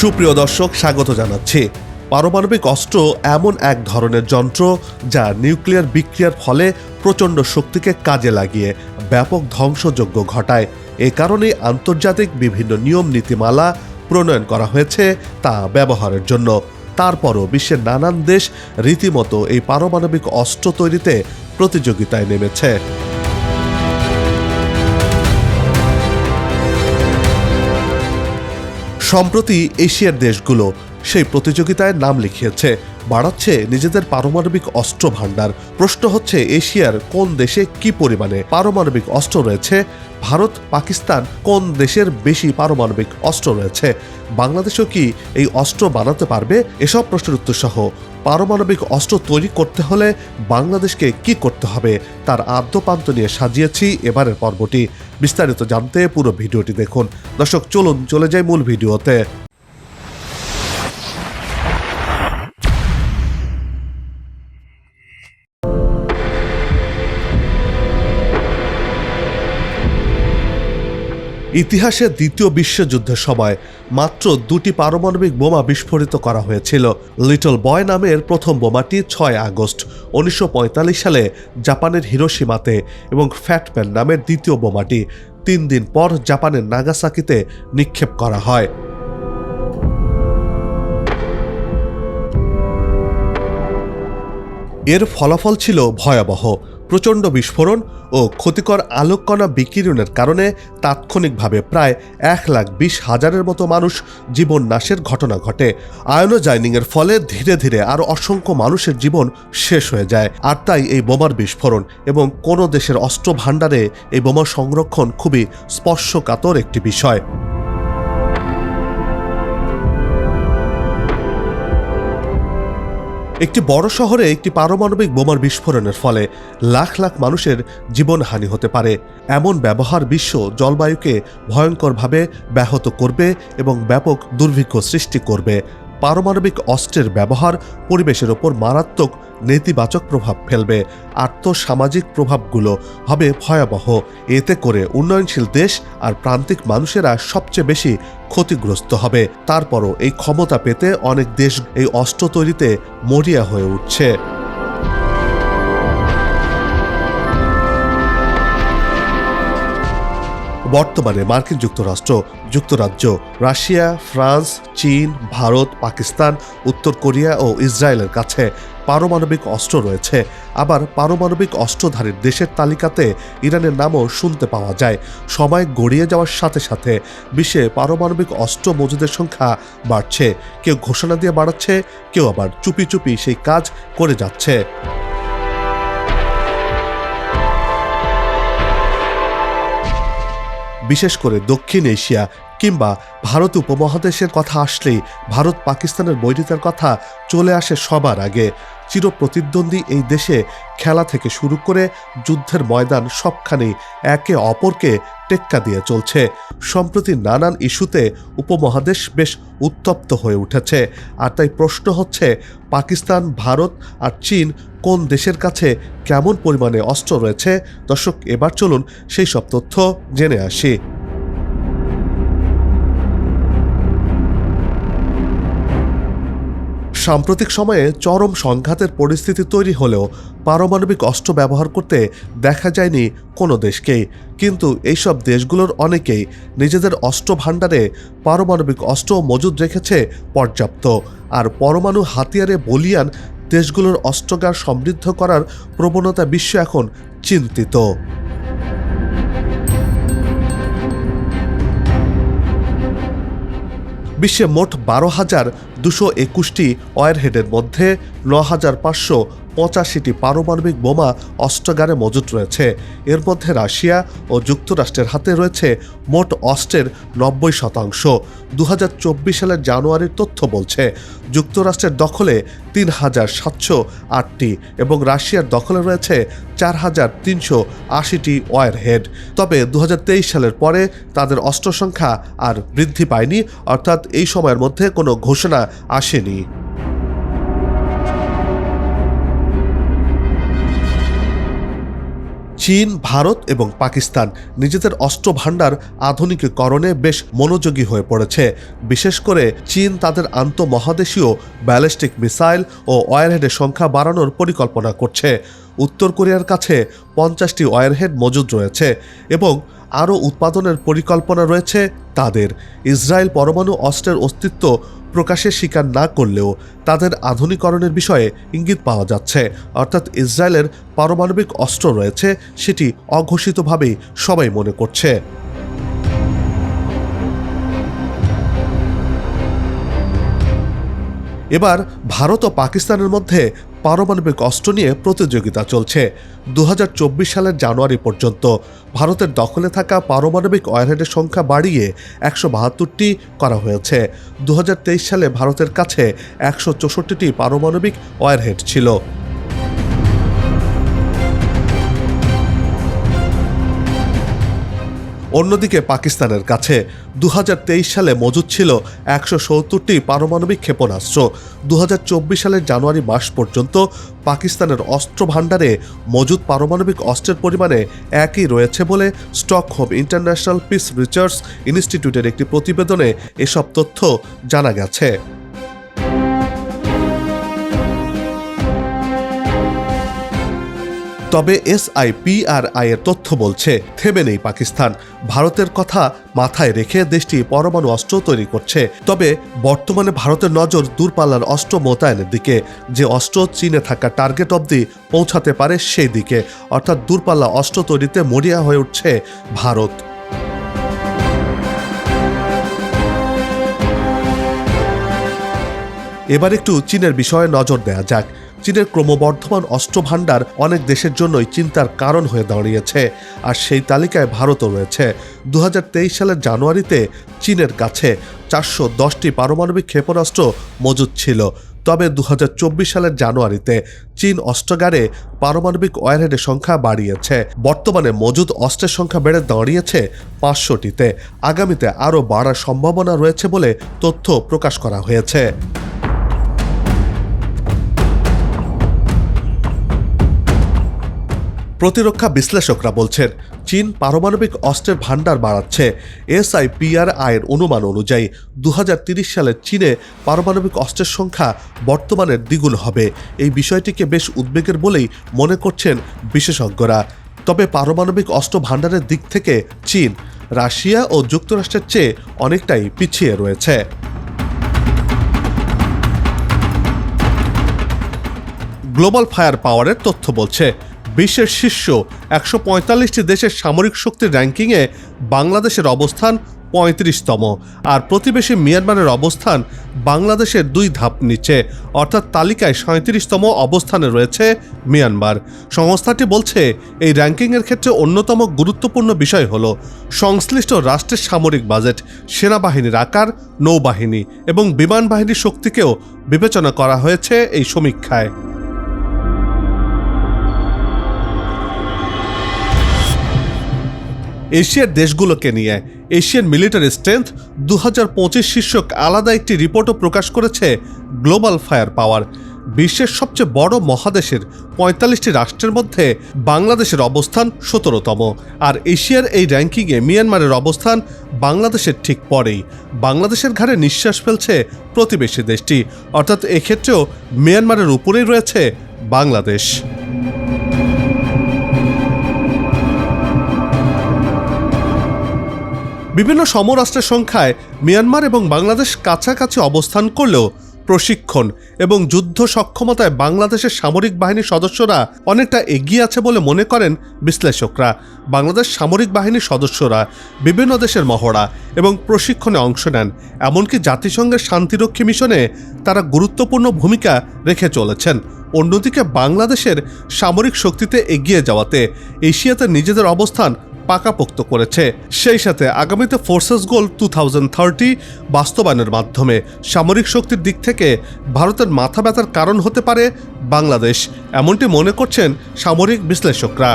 সুপ্রিয় দর্শক, স্বাগত জানাচ্ছি। পারমাণবিক অস্ত্র এমন এক ধরনের যন্ত্র যা নিউক্লিয়ার বিক্রিয়ার ফলে প্রচণ্ড শক্তিকে কাজে লাগিয়ে ব্যাপক ধ্বংসযজ্ঞ ঘটায়। এ কারণেই আন্তর্জাতিক বিভিন্ন নিয়ম নীতিমালা প্রণয়ন করা হয়েছে তা ব্যবহারের জন্য। তারপরও বিশ্বের নানান দেশ রীতিমতো এই পারমাণবিক অস্ত্র তৈরিতে প্রতিযোগিতায় নেমেছে। সম্প্রতি এশিয়ার দেশগুলো। সেই প্রতিযোগিতায় নাম লিখিয়েছে। বাড়াচ্ছে নিজেদের পারমাণবিক অস্ত্র ভাণ্ডার। প্রশ্ন হচ্ছে, এশিয়ার কোন দেশে কি পরিমাণে পারমাণবিক অস্ত্র রয়েছে? ভারত, পাকিস্তান কোন দেশের বেশি পারমাণবিক অস্ত্র রয়েছে? বাংলাদেশও কি এই অস্ত্র বানাতে পারবে? এসব প্রশ্নের উত্তর সহ, পারমাণবিক অস্ত্র তৈরি করতে হলে বাংলাদেশকে কি করতে হবে? তার আদ্যপান্ত নিয়ে সাজিয়েছি এবারের পর্বটি। বিস্তারিত জানতে পুরো ভিডিওটি দেখুন। দর্শক, চলুন, চলে যাই মূল ভিডিওতে। ইতিহাসে দ্বিতীয় বিশ্বযুদ্ধের সময় মাত্র দুটি পারমাণবিক বোমা বিস্ফোরিত করা হয়েছিল। লিটল বয় নামের প্রথম বোমাটি ছয় আগস্ট উনিশশো পঁয়তাল্লিশ সালে জাপানের হিরোসীমাতে এবং ফ্যাটম্যান নামের দ্বিতীয় বোমাটি তিন দিন পর জাপানের নাগাসাকিতে নিক্ষেপ করা হয়। এর ফলাফল ছিল ভয়াবহ। প্রচণ্ড বিস্ফোরণ ও ক্ষতিকর আলোককণা বিকিরণের কারণে তাৎক্ষণিকভাবে প্রায় এক লাখ বিশ হাজারের মতো মানুষ জীবন নাশের ঘটনা ঘটে। আয়নোজাইনিংয়ের ফলে ধীরে ধীরে আরও অসংখ্য মানুষের জীবন শেষ হয়ে যায়। আর তাই এই বোমার বিস্ফোরণ এবং কোনো দেশের অস্ত্র ভাণ্ডারে এই বোমা সংরক্ষণ খুবই স্পর্শকাতর একটি বিষয়। একটি বড় শহরে একটি পারমাণবিক বোমার বিস্ফোরণের ফলে লাখ লাখ মানুষের জীবনহানি হতে পারে। এমন ব্যবহার বিশ্ব জলবায়ুকে ভয়ঙ্করভাবে ব্যাহত করবে এবং ব্যাপক দুর্ভিক্ষ সৃষ্টি করবে। পারমাণবিক অস্ত্রের ব্যবহার পরিবেশের ওপর মারাত্মক নেতিবাচক প্রভাব ফেলবে। আর্থসামাজিক প্রভাবগুলো হবে ভয়াবহ। এতে করে উন্নয়নশীল দেশ আর প্রান্তিক মানুষেরা সবচেয়ে বেশি ক্ষতিগ্রস্ত হবে। তারপরও এই ক্ষমতা পেতে অনেক দেশ এই অস্ত্র তৈরিতে মরিয়া হয়ে উঠছে। বর্তমানে মার্কিন যুক্তরাষ্ট্র, যুক্তরাজ্য, রাশিয়া, ফ্রান্স, চীন, ভারত, পাকিস্তান, উত্তর কোরিয়া ও ইসরায়েলের কাছে পারমাণবিক অস্ত্র রয়েছে। আবার পারমাণবিক অস্ত্রধারীর দেশের তালিকাতে ইরানের নামও শুনতে পাওয়া যায়। সময় গড়িয়ে যাওয়ার সাথে সাথে বিশ্বে পারমাণবিক অস্ত্র মজুদের সংখ্যা বাড়ছে। কেউ ঘোষণা দিয়ে বাড়াচ্ছে, কেউ আবার চুপি চুপি সেই কাজ করে যাচ্ছে। বিশেষ করে দক্ষিণ এশিয়া কিংবা ভারত উপমহাদেশের কথা আসলেই ভারত পাকিস্তানের বৈরিতার কথা চলে আসে সবার আগে। চির প্রতিদ্বন্দ্বী এই দেশে খেলা থেকে শুরু করে যুদ্ধের ময়দান সবখানেই একে অপরকে টেক্কা দিয়ে চলছে। সম্প্রতি নানান ইস্যুতে উপমহাদেশ বেশ উত্তপ্ত হয়ে উঠেছে। আর তাই প্রশ্ন হচ্ছে, পাকিস্তান, ভারত আর চীন কোন দেশের কাছে কেমন পরিমাণে অস্ত্র রয়েছে? দর্শক, এবার চলুন সেই সব তথ্য জেনে আসি। সাম্প্রতিক সময়ে চরম সংঘাতের পরিস্থিতি তৈরি হলেও পারমাণবিক অস্ত্র ব্যবহার করতে দেখা যায়নি কোনো দেশকেই। কিন্তু এইসব দেশগুলোর অনেকেই নিজেদের অস্ত্র ভাণ্ডারে পারমাণবিক অস্ত্র মজুদ রেখেছে পর্যাপ্ত। আর পরমাণু হাতিয়ারে বলিয়ান দেশগুলোর অস্ত্রগার সমৃদ্ধ করার প্রবণতা বিশ্ব এখন চিন্তিত। বিশ্বে মোট বারো হাজার দুশো একুশটি ওয়ারহেডের মধ্যে ন হাজার পাঁচশো পঁচাশিটি পারমাণবিক বোমা অস্ত্রাগারে মজুত রয়েছে। এর মধ্যে রাশিয়া ও যুক্তরাষ্ট্রের হাতে রয়েছে মোট অস্ত্রের নব্বই শতাংশ। দু হাজার চব্বিশ সালের জানুয়ারির তথ্য বলছে, যুক্তরাষ্ট্রের দখলে তিন হাজার সাতশো আটটি এবং রাশিয়ার দখলে রয়েছে চার হাজার তিনশো আশিটি ওয়ারহেড। তবে দু হাজার তেইশ সালের পরে তাদের অস্ত্র সংখ্যা আর বৃদ্ধি পায়নি, অর্থাৎ এই সময়ের মধ্যে কোনো ঘোষণা আসেনি। চীন, ভারত এবং পাকিস্তান নিজেদের অস্ত্র ভাণ্ডার আধুনিকীকরণে বেশ মনোযোগী হয়ে পড়েছে। বিশেষ করে চীন তাদের আন্তঃমহাদেশীয় ব্যালিস্টিক মিসাইল ও ওয়ারহেডের সংখ্যা বাড়ানোর পরিকল্পনা করছে। উত্তর কোরিয়ার কাছে পঞ্চাশটি ওয়ারহেড মজুদ রয়েছে এবং আরও উৎপাদনের পরিকল্পনা রয়েছে তাদের। ইসরায়েল পরমাণু অস্ত্রের অস্তিত্ব প্রকাশের স্বীকার না করলেও তাদের আধুনিকরণের বিষয়ে ইঙ্গিত পাওয়া যাচ্ছে। অর্থাৎ ইসরায়েলের পারমাণবিক অস্ত্র রয়েছে, সেটি অঘোষিতভাবেই সবাই মনে করছে। এবার ভারত ও পাকিস্তানের মধ্যে পারমাণবিক অস্ত্র নিয়ে প্রতিযোগিতা চলছে। দু হাজার চব্বিশ সালের জানুয়ারি পর্যন্ত ভারতের দখলে থাকা পারমাণবিক অয়ারহেডের সংখ্যা বাড়িয়ে একশো বাহাত্তরটি করা হয়েছে। দু হাজার তেইশ সালে ভারতের কাছে একশো চৌষট্টিটি পারমাণবিক অয়ারহেড ছিল। অন্যদিকে পাকিস্তানের কাছে দু হাজার তেইশ সালে মজুদ ছিল একশো সত্তরটি পারমাণবিক ক্ষেপণাস্ত্র। দু হাজার চব্বিশ সালের জানুয়ারি মাস পর্যন্ত পাকিস্তানের অস্ত্র ভাণ্ডারে মজুদ পারমাণবিক অস্ত্রের পরিমাণে একই রয়েছে বলে স্টকহোম ইন্টারন্যাশনাল পিস রিসার্চ ইনস্টিটিউটের একটি প্রতিবেদনে এসব তথ্য জানা গেছে। তবে এসআইপিআরআই এর তথ্য বলছে, থেমে নেই পাকিস্তান। ভারতের কথা মাথায় রেখে দেশটি পরমাণু অস্ত্র তৈরি করছে। তবে বর্তমানে ভারতের নজর দূরপাল্লার অস্ত্র মোতায়েনের দিকে। যে অস্ত্র চীনে থাকা টার্গেট অবধি পৌঁছাতে পারে সেই দিকে। অর্থাৎ দূরপাল্লা অস্ত্র তৈরিতে মরিয়া হয়ে উঠছে ভারত। এবার একটু চীনের বিষয়ে নজর দেয়া যাক। চীনের ক্রমবর্ধমান অস্ত্রভাণ্ডার অনেক দেশের জন্যই চিন্তার কারণ হয়ে দাঁড়িয়েছে। আর সেই তালিকায় ভারতও রয়েছে। দু হাজার তেইশ সালের জানুয়ারিতে চীনের কাছে চারশো দশটি পারমাণবিক ক্ষেপণাস্ত্র মজুদ ছিল। তবে দু হাজার চব্বিশ সালের জানুয়ারিতে চীন অস্ত্রগারে পারমাণবিক ওয়ারহেডের সংখ্যা বাড়িয়েছে। বর্তমানে মজুদ অস্ত্রের সংখ্যা বেড়ে দাঁড়িয়েছে পাঁচশোটিতে। আগামীতে আরও বাড়ার সম্ভাবনা রয়েছে বলে তথ্য প্রকাশ করা হয়েছে। প্রতিরক্ষা বিশ্লেষকরা বলছেন, চীন পারমাণবিক অস্ত্রের ভাণ্ডার বাড়াচ্ছে। এসআইপিআরআই এর অনুমান অনুযায়ী দু সালে চীনে পারমাণবিক অস্ত্রের সংখ্যা বর্তমানের দ্বিগুণ হবে। এই বিষয়টিকে বেশ উদ্বেগের বলেই মনে করছেন বিশেষজ্ঞরা। তবে পারমাণবিক অস্ত্র ভাণ্ডারের দিক থেকে চীন, রাশিয়া ও যুক্তরাষ্ট্রের চেয়ে অনেকটাই পিছিয়ে রয়েছে। গ্লোবাল ফায়ার পাওয়ারের তথ্য বলছে বিশ্বের শীর্ষ একশো পঁয়তাল্লিশটি দেশের সামরিক শক্তির র্যাঙ্কিংয়ে বাংলাদেশের অবস্থান পঁয়ত্রিশতম আর প্রতিবেশী মিয়ানমারের অবস্থান বাংলাদেশের দুই ধাপ নিচে, অর্থাৎ তালিকায় সাঁত্রিশতম অবস্থানে রয়েছে মিয়ানমার। সংস্থাটি বলছে, এই র্যাঙ্কিংয়ের ক্ষেত্রে অন্যতম গুরুত্বপূর্ণ বিষয় হল সংশ্লিষ্ট রাষ্ট্রের সামরিক বাজেট, সেনাবাহিনীর আকার, নৌবাহিনী এবং বিমান বাহিনীর শক্তিকেও বিবেচনা করা হয়েছে এই সমীক্ষায়। এশিয়ার দেশগুলোকে নিয়ে এশিয়ান মিলিটারি স্ট্রেংথ দু হাজার পঁচিশ শীর্ষক আলাদা একটি রিপোর্টও প্রকাশ করেছে গ্লোবাল ফায়ার পাওয়ার। বিশ্বের সবচেয়ে বড় মহাদেশের পঁয়তাল্লিশটি রাষ্ট্রের মধ্যে বাংলাদেশের অবস্থান সতেরোতম আর এশিয়ার এই র্যাঙ্কিংয়ে মিয়ানমারের অবস্থান বাংলাদেশের ঠিক পরেই। বাংলাদেশের ঘাড়ে নিঃশ্বাস ফেলছে প্রতিবেশী দেশটি, অর্থাৎ এক্ষেত্রেও মিয়ানমারের উপরেই রয়েছে বাংলাদেশ। বিভিন্ন সমরাষ্ট্রের সংখ্যায় মিয়ানমার এবং বাংলাদেশ কাছাকাছি অবস্থান করলেও প্রশিক্ষণ এবং যুদ্ধ সক্ষমতায় বাংলাদেশের সামরিক বাহিনীর সদস্যরা অনেকটা এগিয়ে আছে বলে মনে করেন বিশ্লেষকরা। বাংলাদেশ সামরিক বাহিনীর সদস্যরা বিভিন্ন দেশের মহড়া এবং প্রশিক্ষণে অংশ নেন, এমনকি জাতিসংঘের শান্তিরক্ষী মিশনে তারা গুরুত্বপূর্ণ ভূমিকা রেখে চলেছেন। অন্যদিকে বাংলাদেশের সামরিক শক্তিতে এগিয়ে যাওয়াতে এশিয়াতে নিজেদের অবস্থান পাকাপোক্ত করেছে। সেই সাথে আগামীতে ফোর্সেস গোল টু বাস্তবায়নের মাধ্যমে সামরিক শক্তির দিক থেকে ভারতের মাথা ব্যথার কারণ হতে পারে বাংলাদেশ, এমনটি মনে করছেন সামরিক বিশ্লেষকরা।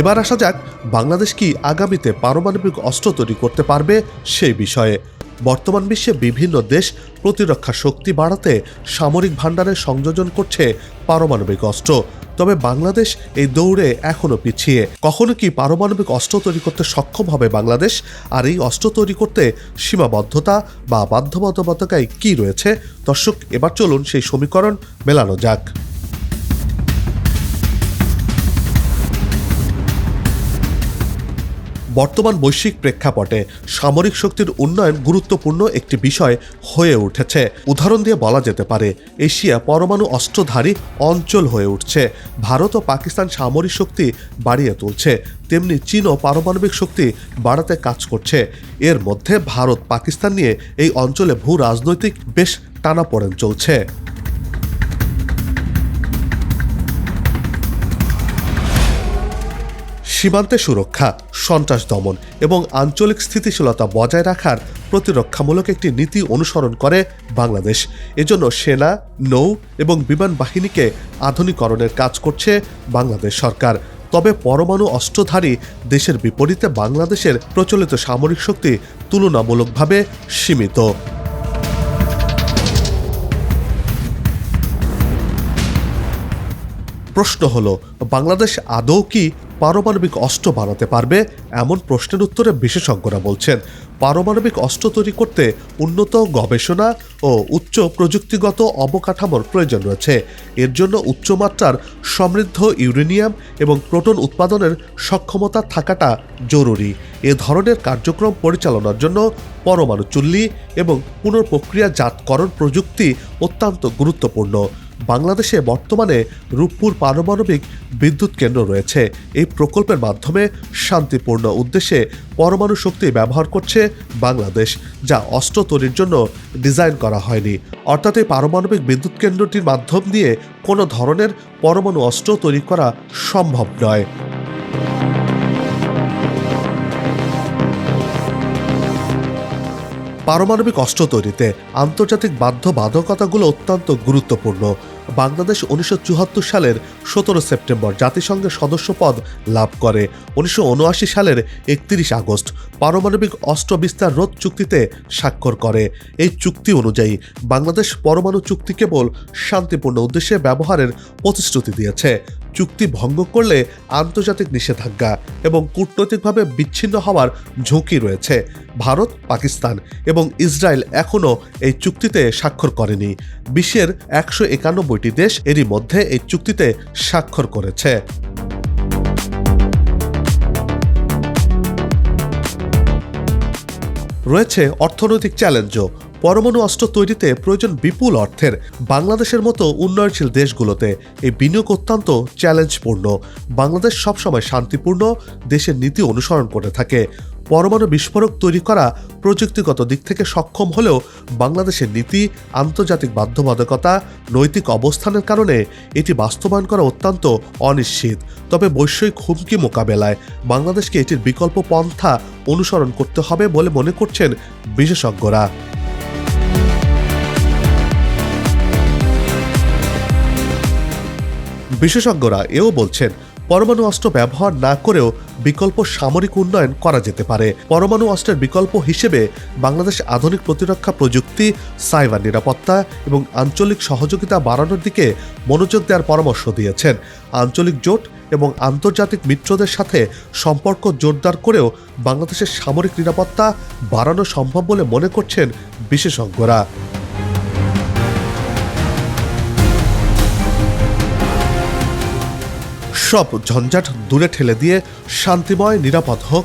এবার আসা যাক বাংলাদেশ কি আগামীতে পারমাণবিক অস্ত্র তৈরি করতে পারবে সেই বিষয়ে। বর্তমান বিশ্বে বিভিন্ন দেশ প্রতিরক্ষা শক্তি বাড়াতে সামরিক ভাণ্ডারে সংযোজন করছে পারমাণবিক অস্ত্র। তবে বাংলাদেশ এই দৌড়ে এখনও পিছিয়ে। কখনো কি পারমাণবিক অস্ত্র তৈরি করতে সক্ষম হবে বাংলাদেশ? আর এই অস্ত্র তৈরি করতে সীমাবদ্ধতা বা বাধ্যবাধকতায় কি রয়েছে? দর্শক, এবার চলুন সেই সমীকরণ মেলানো যাক। বর্তমান বৈশ্বিক প্রেক্ষাপটে সামরিক শক্তির উন্নয়ন গুরুত্বপূর্ণ একটি বিষয় হয়ে উঠেছে। উদাহরণ দিয়ে বলা যেতে পারে, এশিয়া পরমাণু অস্ত্রধারী অঞ্চল হয়ে উঠছে। ভারত ও পাকিস্তান সামরিক শক্তি বাড়িয়ে তুলছে। তেমনি চীনও পারমাণবিক শক্তি বাড়াতে কাজ করছে। এর মধ্যে ভারত পাকিস্তান নিয়ে এই অঞ্চলে ভূ রাজনৈতিক বেশ টানাপোড়েন চলছে। সীমান্তে সুরক্ষা, সন্ত্রাস দমন এবং আঞ্চলিক স্থিতিশীলতা বজায় রাখার প্রতিরক্ষামূলক একটি নীতি অনুসরণ করে বাংলাদেশ। এজন্য সেনা, নৌ এবং বিমান বাহিনীকে আধুনিকরণের কাজ করছে বাংলাদেশ সরকার। তবে পরমাণু অস্ত্রধারী দেশের বিপরীতে বাংলাদেশের প্রচলিত সামরিক শক্তি তুলনামূলকভাবে সীমিত। প্রশ্ন হলো, বাংলাদেশ আদৌ কি পারমাণবিক অস্ত্র বানাতে পারবে? এমন প্রশ্নের উত্তরে বিশেষজ্ঞরা বলছেন, পারমাণবিক অস্ত্র তৈরি করতে উন্নত গবেষণা ও উচ্চ প্রযুক্তিগত অবকাঠামোর প্রয়োজন রয়েছে। এর জন্য উচ্চমাত্রার সমৃদ্ধ ইউরেনিয়াম এবং প্রোটন উৎপাদনের সক্ষমতা থাকাটা জরুরি। এ ধরনের কার্যক্রম পরিচালনার জন্য পরমাণু চুল্লি এবং পুনঃপ্রক্রিয়াজাতকরণ প্রযুক্তি অত্যন্ত গুরুত্বপূর্ণ। বাংলাদেশে বর্তমানে রূপপুর পারমাণবিক বিদ্যুৎ কেন্দ্র রয়েছে। এই প্রকল্পের মাধ্যমে শান্তিপূর্ণ উদ্দেশ্যে পরমাণু শক্তি ব্যবহার করছে বাংলাদেশ, যা অস্ত্র তৈরির জন্য ডিজাইন করা হয়নি। অর্থাৎ এই পারমাণবিক বিদ্যুৎ কেন্দ্রটির মাধ্যম দিয়ে কোনো ধরনের পরমাণু অস্ত্র তৈরি করা সম্ভব নয়। পারমাণবিক অস্ত্র তৈরিতে আন্তর্জাতিক বাধ্যবাধকতাগুলো অত্যন্ত গুরুত্বপূর্ণ। বাংলাদেশ উনিশশো চুয়াত্তর সালের সতেরো সেপ্টেম্বর জাতিসংঘের সদস্যপদ লাভ করে। উনিশশো উনআশি সালের একত্রিশ আগস্ট পারমাণবিক অস্ত্র বিস্তার রোধ চুক্তিতে স্বাক্ষর করে। এই চুক্তি অনুযায়ী বাংলাদেশ পরমাণু চুক্তি কেবল শান্তিপূর্ণ উদ্দেশ্যে ব্যবহারের প্রতিশ্রুতি দিয়েছে। চুক্তি ভঙ্গ করলে আন্তর্জাতিক নিষেধাজ্ঞা এবং কূটনৈতিকভাবে বিচ্ছিন্ন হওয়ার ঝুঁকি রয়েছে। ভারত, পাকিস্তান এবং ইসরায়েল এখনও এই চুক্তিতে স্বাক্ষর করেনি। বিশ্বের একশো একানব্বইটি দেশ এরই মধ্যে এই চুক্তিতে স্বাক্ষর করেছে। রয়েছে অর্থনৈতিক চ্যালেঞ্জও। পরমাণু অস্ত্র তৈরিতে প্রয়োজন বিপুল অর্থের বাংলাদেশের মতো উন্নয়নশীল দেশগুলোতে এই বিনিয়োগ অত্যন্ত চ্যালেঞ্জপূর্ণ। বাংলাদেশ সবসময় শান্তিপূর্ণ, দেশের নীতি অনুসরণ করে থাকে। পরমাণু বিস্ফোরক তৈরি করা প্রযুক্তিগত দিক থেকে সক্ষম হলেও বাংলাদেশের নীতি, আন্তর্জাতিক বাধ্যবাধকতা, নৈতিক অবস্থানের কারণে এটি বাস্তবায়ন করা অত্যন্ত অনিশ্চিত। তবে বৈশ্বিক হুমকি মোকাবেলায় বাংলাদেশকে এটির বিকল্প পন্থা অনুসরণ করতে হবে বলে মনে করছেন বিশেষজ্ঞরা। বিশেষজ্ঞরা এও বলছেন, পরমাণু অস্ত্র ব্যবহার না করেও বিকল্প সামরিক উন্নয়ন করা যেতে পারে। পরমাণু অস্ত্রের বিকল্প হিসেবে বাংলাদেশ আধুনিক প্রতিরক্ষা প্রযুক্তি, সাইবার নিরাপত্তা এবং আঞ্চলিক সহযোগিতা বাড়ানোর দিকে মনোযোগ দেওয়ার পরামর্শ দিয়েছেন। আঞ্চলিক জোট এবং আন্তর্জাতিক মিত্রদের সাথে সম্পর্ক জোরদার করেও বাংলাদেশের সামরিক নিরাপত্তা বাড়ানো সম্ভব বলে মনে করছেন বিশেষজ্ঞরা। সব ঝঞ্ঝাট দূরে ঠেলে দিয়ে শান্তিময় নিরাপদ হোক